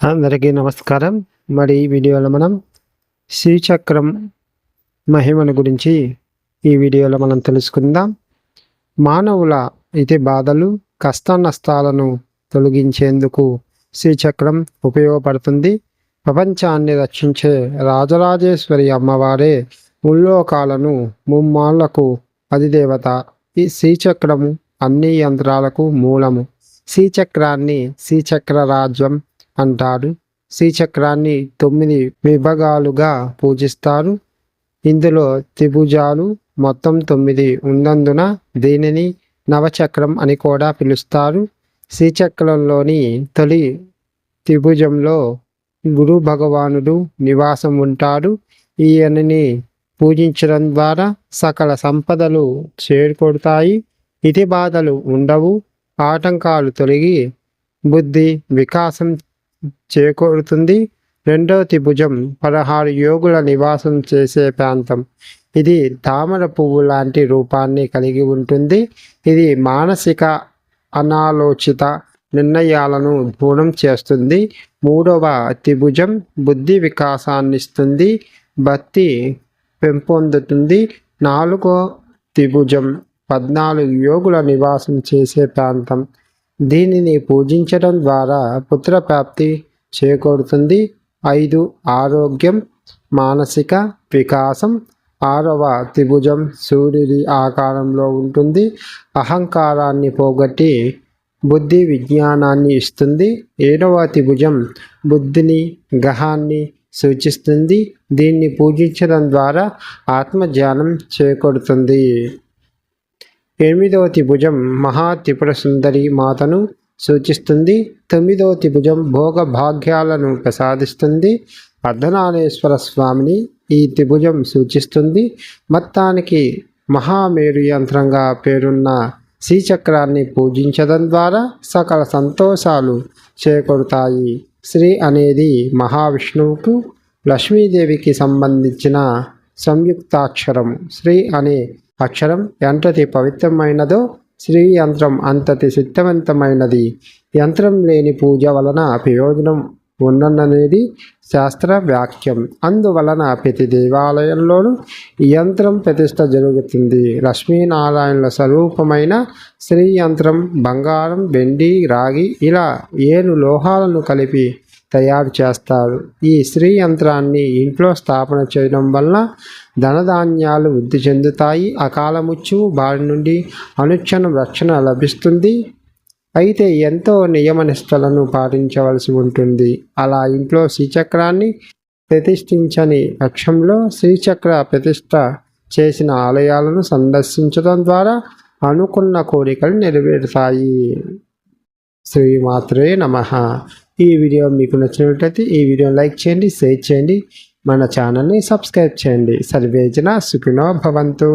అందరికీ నమస్కారం. మరి ఈ వీడియోలో మనం శ్రీచక్రం మహిమను గురించి ఈ వీడియోలో మనం తెలుసుకుందాం. మానవుల ఇతి బాధలు కష్ట నష్టాలను తొలగించేందుకు శ్రీచక్రం ఉపయోగపడుతుంది. ప్రపంచాన్ని రక్షించే రాజరాజేశ్వరి అమ్మవారే ముల్లోకాలను ముమ్మాళ్ళకు అధిదేవత. ఈ శ్రీచక్రము అన్ని యంత్రాలకు మూలము. శ్రీచక్రాన్ని శ్రీచక్ర రాజ్యం అంటారు శ్రీచక్రాన్ని తొమ్మిది విభాగాలుగా పూజిస్తారు. ఇందులో త్రిభుజాలు మొత్తం తొమ్మిది ఉన్నందున దీనిని నవచక్రం అని కూడా పిలుస్తారు. శ్రీచక్రంలోని తొలి త్రిభుజంలో గురు భగవానుడు నివాసం ఉంటాడు. ఈయనని పూజించడం ద్వారా సకల సంపదలు చేరుకొడతాయి. ఇతి బాధలు ఉండవు. ఆటంకాలు తొలగి బుద్ధి వికాసం చేకూరుతుంది. రెండవ త్రిభుజం పదహారు యోగుల నివాసం చేసే ప్రాంతం. ఇది తామర పువ్వు లాంటి రూపాన్ని కలిగి ఉంటుంది. ఇది మానసిక అనాలోచిత నిర్ణయాలను దూరం చేస్తుంది. మూడవ త్రిభుజం బుద్ధి వికాసాన్ని ఇస్తుంది. భక్తి పెంపొందుతుంది. నాలుగో త్రిభుజం పద్నాలుగు యోగుల నివాసం చేసే ప్రాంతం. దీనిని పూజించడం ద్వారా పుత్రప్రాప్తి చేకూరుతుంది. ఐదు ఆరోగ్యం మానసిక వికాసం ఆరవ త్రిభుజం సూర్యుడి ఆకారంలో ఉంటుంది. అహంకారాన్ని పోగొట్టి బుద్ధి విజ్ఞానాన్ని ఇస్తుంది. ఏడవ త్రిభుజం బుద్ధిని గ్రహాన్ని సూచిస్తుంది. దీన్ని పూజించడం ద్వారా ఆత్మజ్ఞానం చేకూడుతుంది ఎనిమిదవ త్రిభుజం మహా త్రిపుర సుందరి మాతను సూచిస్తుంది. తొమ్మిదవ త్రిభుజం భోగ భాగ్యాలను ప్రసాదిస్తుంది. అర్ధనారేశ్వర స్వామిని ఈ త్రిభుజం సూచిస్తుంది. మొత్తానికి మహామేరు యంత్రంగా పేరున్న శ్రీచక్రాన్ని పూజించడం ద్వారా సకల సంతోషాలు చేకూరుతాయి. శ్రీ అనేది మహావిష్ణువుకు లక్ష్మీదేవికి సంబంధించిన సంయుక్తాక్షరం. శ్రీ అనే అక్షరం ఎంతటి పవిత్రమైనదో శ్రీ యంత్రం అంతటి శక్తివంతమైనది యంత్రం లేని పూజ వలన ప్రయోజనం ఉండననేది శాస్త్ర వాక్యం అందువలన ప్రతి దేవాలయంలోనూ యంత్రం ప్రతిష్ట జరుగుతుంది. లక్ష్మీనారాయణుల స్వరూపమైన శ్రీ యంత్రం బంగారం వెండి రాగి ఇలా ఏడు లోహాలను కలిపి తయారు చేస్తారు. ఈ స్త్రీ యంత్రాన్ని ఇంట్లో స్థాపన చేయడం వల్ల ధనధాన్యాలు వృద్ధి చెందుతాయి. అకాల ముచ్చు బారి నుండి అనుక్షణం రక్షణ లభిస్తుంది. అయితే ఎంతో నియమనిష్టలను పాటించవలసి ఉంటుంది. అలా ఇంట్లో శ్రీచక్రాన్ని ప్రతిష్ఠించని పక్షంలో శ్రీచక్ర ప్రతిష్ట చేసిన ఆలయాలను సందర్శించడం ద్వారా అనుకున్న కోరికలు నెరవేరుతాయి. శ్రీమాత్రే నమ. ఈ వీడియో మీకు నచ్చినట్లయితే ఈ వీడియో లైక్ చేయండి షేర్ చేయండి మన ఛానల్ని సబ్స్క్రైబ్ చేయండి. సర్వేజన సుఖినో భవంతు.